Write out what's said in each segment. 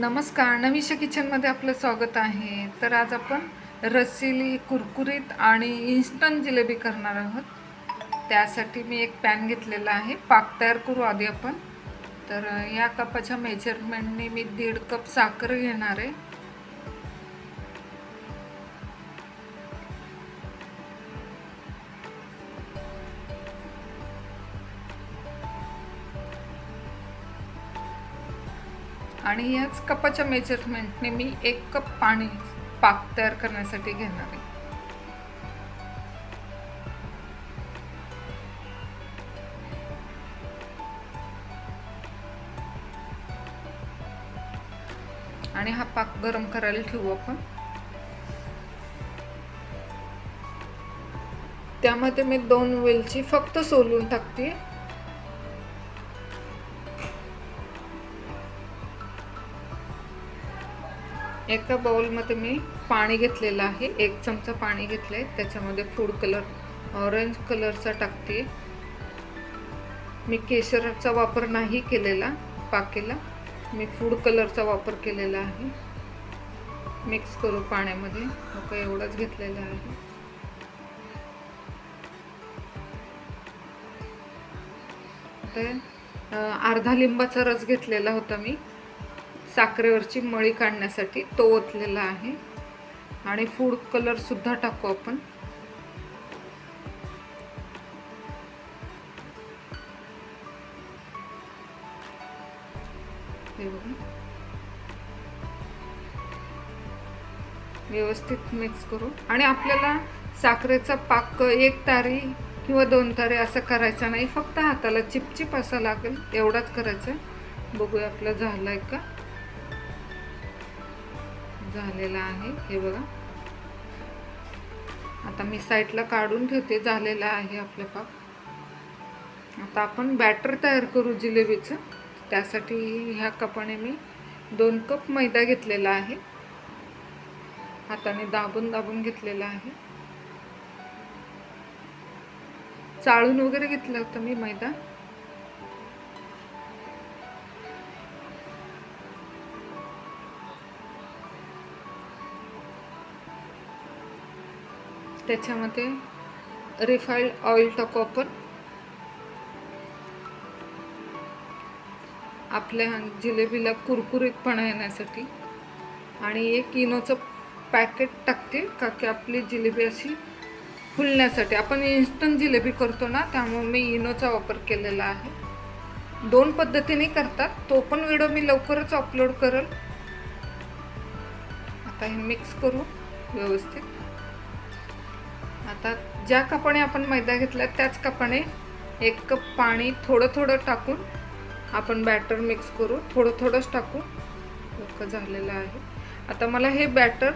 नमस्कार. नवीशा किचनमध्ये आपलं स्वागत आहे. तर आज आपण रसिली कुरकुरीत आणि इन्स्टंट जिलेबी करणार आहोत. त्यासाठी मी एक पॅन घेतलेला आहे. पाक तयार करू आधी आपण. तर या कपाच्या मेजरमेंटने मी दीड कप साखर घेणार आहे. आणि याच कपाच्या मेजरमेंटने मी एक कप पाणी पाक तयार करण्यासाठी घेणार आहे. आणि हा पाक गरम करायला ठेवू आपण. त्यामध्ये मी दोन वेलची फक्त सोलून टाकते. एका बाउलमध्ये मी पाणी घेतलेलं आहे. एक चमचा पाणी घेतलं आहे त्याच्यामध्ये फूड कलर ऑरेंज कलरचा टाकते. मी केशराचा वापर नाही केलेला पाकेला. मी फूड कलरचा वापर केलेला आहे. मिक्स करू पाण्यामध्ये. हो एवढाच घेतलेला आहे. आता अर्धा लिंबाचा रस घेतलेला होता मी. साखरेवरची मळी काढण्यासाठी तो ओतलेला आहे. आणि फूड कलरसुद्धा टाकू आपण. व्यवस्थित मिक्स करू. आणि आपल्याला साखरेचा पाक एक तारी किंवा दोन तारे असं करायचा नाही. फक्त हाताला चिपचिप असा लागेल. एवढाच करायचा. आहे बघूया आपलं झालं आहे का? झालेला आहे. हे बघा. आता मी साईडला काढून ठेवते. झालेला आहे आपलं पाक. आता आपण बॅटर तयार करू जिलेबीचं. त्यासाठी ह्या कपाने मी दोन कप मैदा घेतलेला आहे. हाताने दाबून दाबून घेतलेला आहे. चाळून वगैरे घेतलं होतं मी मैदा. त्याच्यामध्ये रिफाईंड ऑइल टाकू आपण. आपल्या जिलेबीला कुरकुरीतपणा येण्यासाठी. आणि एक इनोचं पॅकेट टाकते का की आपली जिलेबी अशी फुलण्यासाठी. आपण इन्स्टंट जिलेबी करतो ना त्यामुळे मी इनोचा वापर केलेला आहे. दोन पद्धतीने करतात तो पण व्हिडिओ मी लवकरच अपलोड करेल. आता हे मिक्स करू व्यवस्थित. आता ज्या कपाने आपण मैदा घेतला त्याच कपाने एक कप पाणी थोडं थोडं टाकून आपण बॅटर मिक्स करू. थोडं थोडंच टाकू इतकं झालेलं आहे. आता मला हे बॅटर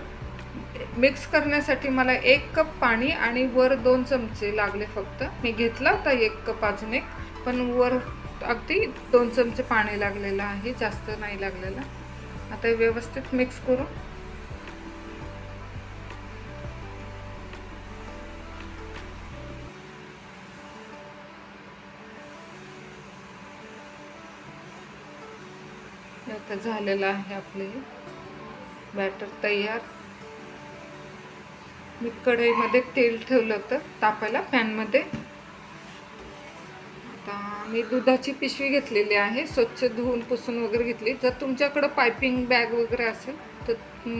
मिक्स करण्यासाठी मला एक कप पाणी आणि वर दोन चमचे लागले फक्त. मी घेतला होता एक कप अजून एक पण वर अगदी दोन चमचे पाणी लागलेलं आहे जास्त नाही लागलेलं. आता व्यवस्थित मिक्स करून आता झालेलं आहे आपले बॅटर तयार. मी कढईमध्ये तेल ठेवलं होतं तापायला पॅनमध्ये. आता मी दुधाची पिशवी घेतलेली आहे स्वच्छ धुवून पुसून वगैरे घेतली. जर तुमच्याकडं पायपिंग बॅग वगैरे असेल तर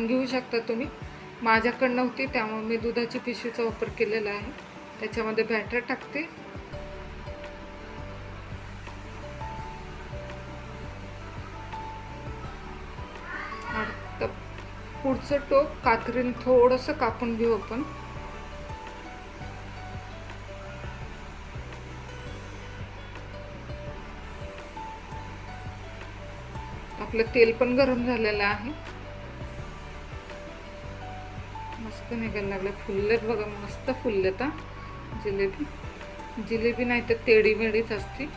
घेऊ शकता तुम्ही. माझ्याकडं नव्हती त्यामुळे मी दुधाची पिशवीचा वापर केलेला आहे. त्याच्यामध्ये बॅटर टाकते. पुढचं टोक कात्रीन थोडंसं कापून घेऊ आपण. आपलं तेल पण गरम झालेलं आहे. मस्त निघायला लागलं. फुललेत बघा मस्त फुललेत जिलेबी. जिलेबी नाही तर तेडीमेडीच असते.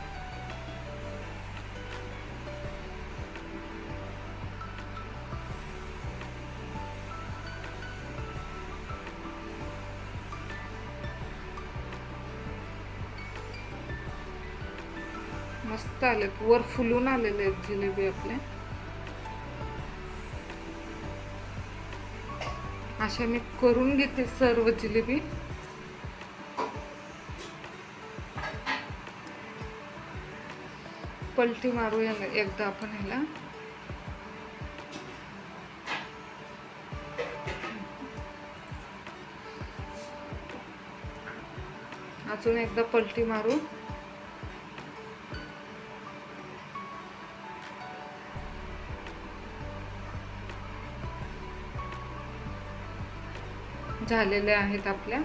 मस्त आले वर फुलून आलेले आहेत जिलेबी आपले. अशा मी करून घेते सर्व जिलेबी. पलटी मारूया एकदा आपण ह्याला अजून एकदा पलटी मारू. झालेल्या आहेत आपल्या.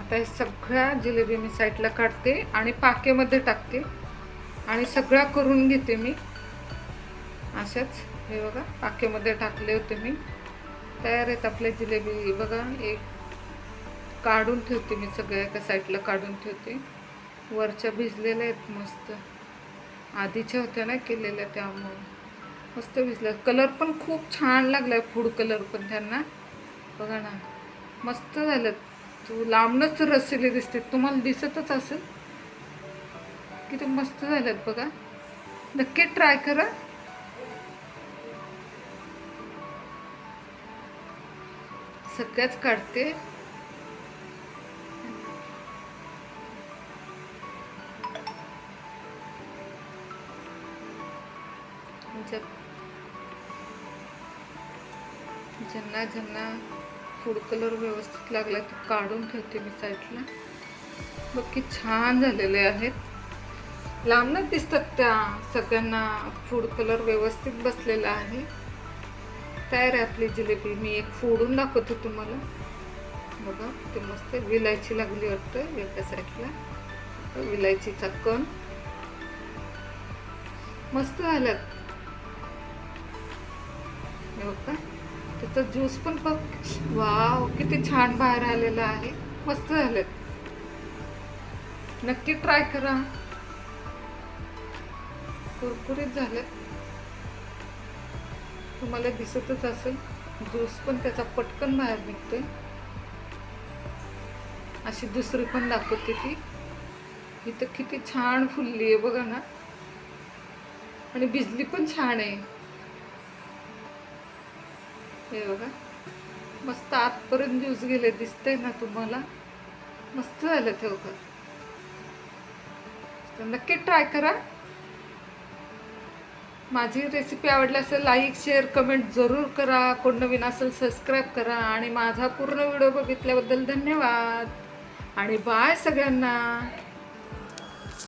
आता हे सगळ्या जिलेबी मी साईडला काढते आणि पाकेमध्ये टाकते. आणि सगळ्या करून घेते मी. अशाच हे बघा पाकेमध्ये टाकले होते मी. तयार आहेत आपल्या जिलेबी. बघा एक काढून ठेवते मी सगळ्या एका साईडला काढून ठेवते. वरच्या भिजलेल्या आहेत मस्त. आधीच्या होत्या ना केलेल्या त्यामुळे. मस्त भिजल्या. कलर पण खूप छान लागला आहे फूड कलर पण त्यांना. बघा ना. मस्त झालं. तू लांबनच रसलेले दिसते. तुम्हाला दिसतच असेल. किती मस्त झाल्यात बघा. नक्की ट्राय करा. सगळ्याच काढते. ज्या- ज्यांना ज्यांना फूड कलर व्यवस्थित लागला तो काढून ठेवते मी साईडला. बघ छान झालेले आहेत. लांबनच दिसतात त्या सगळ्यांना फूड कलर व्यवस्थित बसलेला आहे. तयार आहे आपली जिलेबी. मी एक फोडून दाखवते तुम्हाला. बघा ते मस्त विलायची लागली वाटतं एका साईडला. विलायचीचा कण. मस्त झाल्यात बघा त्याचा ज्यूस पण बघ. वाव किती छान बाहेर आलेला आहे. मस्त झालं. नक्की ट्राय करा. कुरकुरीत झालं. तुम्हाला दिसतच असेल. ज्यूस पण त्याचा पटकन बाहेर निघतोय. अशी दुसरी पण दाखवते ती. इथं किती छान फुलली आहे बघा ना. आणि बिजली पण छान आहे. हे बघा. मस्त आतपर्यंत ज्यूस गेले दिसतंय ना तुम्हाला? मस्त झालं ते बघा तर नक्की ट्राय करा. माझी रेसिपी आवडली असेल लाईक शेअर कमेंट जरूर करा. कोण नवीन असेल सबस्क्राईब करा. आणि माझा पूर्ण व्हिडिओ बघितल्याबद्दल धन्यवाद. आणि बाय सगळ्यांना.